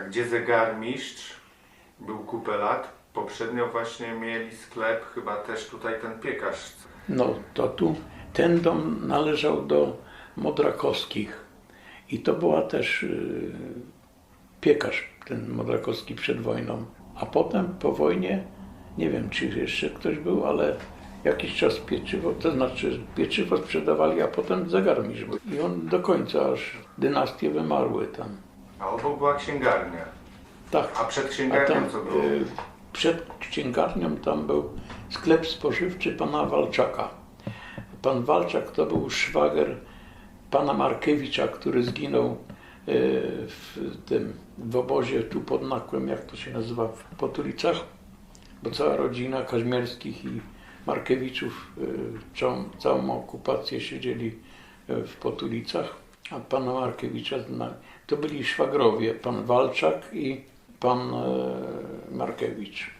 A gdzie zegarmistrz był kupę lat? Poprzednio właśnie mieli sklep, chyba też tutaj ten piekarz. No to tu ten dom należał do Modrakowskich i to była też y, piekarz ten Modrakowski przed wojną. A potem po wojnie, nie wiem czy jeszcze ktoś był, ale jakiś czas pieczywo, to znaczy pieczywo sprzedawali, a potem zegarmistrz był. I on do końca aż dynastie wymarły tam. A obok była księgarnia. Tak. A przed A księgarnią tam co było? y, przed księgarnią tam był sklep spożywczy pana Walczaka. Pan Walczak to był szwager pana Markiewicza, który zginął y, w tym w obozie tu pod Nakłem, jak to się nazywa, w Potulicach, bo cała rodzina Kaźmierskich i Markiewiczów y, całą, całą okupację siedzieli w Potulicach, a pana Markiewicza to byli szwagrowie, pan Walczak i pan e, Markiewicz.